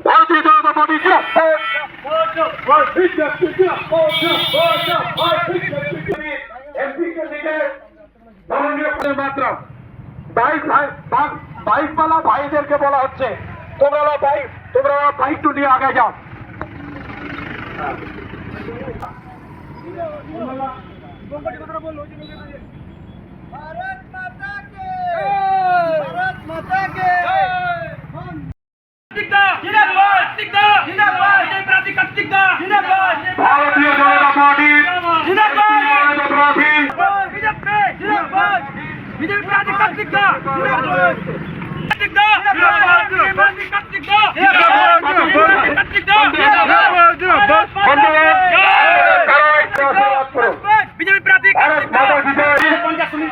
ভারতীয় জনতা পার্টি মাত্র বাইক ভাই বাইক वाला ভাইদেরকে বলা হচ্ছে তোমরা বাইক তোমরা বাইক টু নিয়ে আগে যাও भारत माता के भारत माता के ভারতীয় জনতা পার্টি জনতা পার্টি বিজেপি প্রার্থী ভারত মাতা কি জয়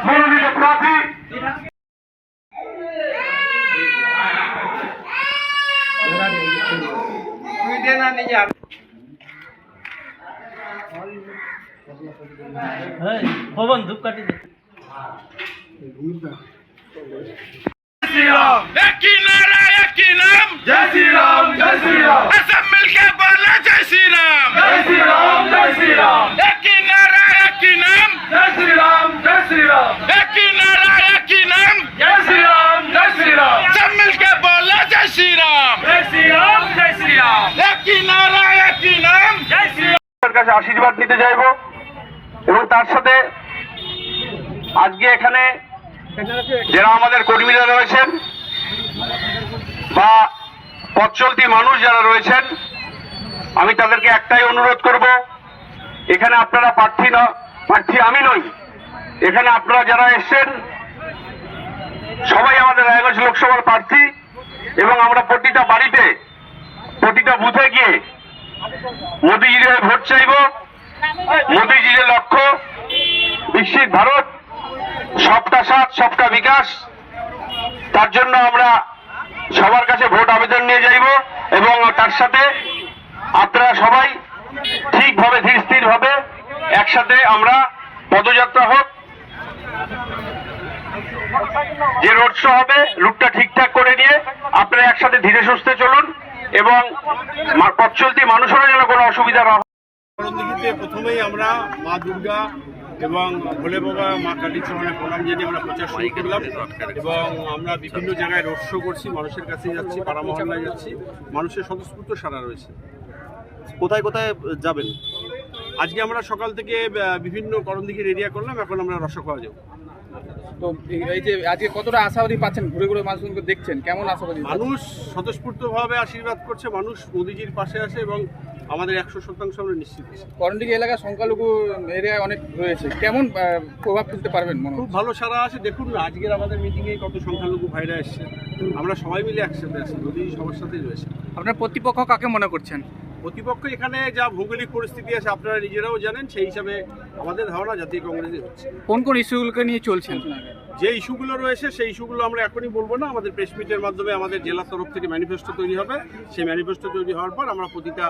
মনোনীত প্রার্থী পবন ধূপ কাটি দে Jai Sri Ram! Jai Sri Ram! Jai Sri Ram! Jai Sri Ram! কাছে আশীর্বাদ নিতে চাইব এবং তার সাথে আজকে এখানে যারা আমাদের কর্মীরা রয়েছেন বা পথ চলতি মানুষ যারা রয়েছেন, আমি তাদেরকে একটাই অনুরোধ করব, এখানে আপনারা প্রার্থী না, প্রার্থী আমি নই, এখানে আপনারা যারা এসছেন, সবাই আমাদের রায়গঞ্জ লোকসভার প্রার্থী এবং আমরা প্রতিটা বাড়িতে, প্রতিটা বুথে গিয়ে মোদীজির ভোট চাইব। মোদীজির লক্ষ্য বিকশিত ভারত, সবটা সাথ, সবটা বিকাশ। তার জন্য আমরা সবার কাছে ভোট আবেদন নিয়ে যাইব এবং তার সাথে আপনারা সবাই ঠিকভাবে ধীর স্থির ভাবে একসাথে আমরা পদযাত্রা হোক। যে রোড শো হবে, রুটটা ঠিকঠাক করে নিয়ে আপনারা একসাথে ধীরে সুস্থে চলুন। এবং পথ চলতি মানুষেরও যেন কোনো অসুবিধা না হয়। প্রথমেই আমরা মা দুর্গা এবং ভোলে বাবা, মা কালী চরণে প্রণাম জানিয়ে আমরা প্রচার শুরু করলাম। এবং আমরা বিভিন্ন জায়গায় রোড শো করছি, মানুষের কাছে যাচ্ছি, পাড়া মহল্লায় যাচ্ছি। মানুষের স্বতঃস্ফূর্ত সারা রয়েছে। কোথায় কোথায় যাবেন? আজকে আমরা সকাল থেকে বিভিন্ন করণদিঘির এরিয়া করলাম, এখন আমরা রসখোয়া যাব। তো এই- যে আজকে কতটা আশাবাদী পাচ্ছেন? ঘুরে ঘুরে মানুষজনকে দেখছেন। কেমন আশাবাদী? মানুষ স্বতঃস্ফূর্তভাবে আশীর্বাদ করছে মানুষ মোদিজির পাশে আছে এবং আমাদের একশো শতাংশ আমরা নিশ্চিত। করণডিগি এলাকায় সংখ্যালঘু এরিয়ায় অনেক রয়েছে। কেমন প্রভাব ফেলতে পারবেন মনে খুব ভালো সারা আছে। দেখুন না আজকের আমাদের মিটিংয়ে কত সংখ্যালঘু ভাইরা এসছে। আমরা সবাই মিলে একসাথে আছি মোদিজি সবার সাথেই রয়েছে। আপনার প্রতিপক্ষ কাকে মনে করছেন? প্রতিপক্ষ এখানে যা ভৌগোলিক পরিস্থিতি আছে আপনারা নিজেরাও জানেন সেই হিসাবে আমাদের ধারণা জাতীয় কংগ্রেসই হচ্ছে। কোন কোন ইস্যুগুলোকে নিয়ে চলছেন? যে ইস্যুগুলো রয়েছে সেই ইস্যুগুলো আমরা এখনই বলব না। আমাদের প্রেস মিটের মাধ্যমে আমাদের জেলার তরফ থেকে ম্যানিফেস্টো তৈরি হবে। সেই ম্যানিফেস্টো তৈরি হওয়ার পর আমরা প্রতিটা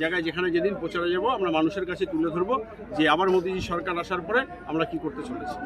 জায়গায় যেখানে যেদিন প্রচারে যাব আমরা মানুষের কাছে তুলে ধরবো যে আবার মোদীজি সরকার আসার পরে আমরা কি করতে চলেছি।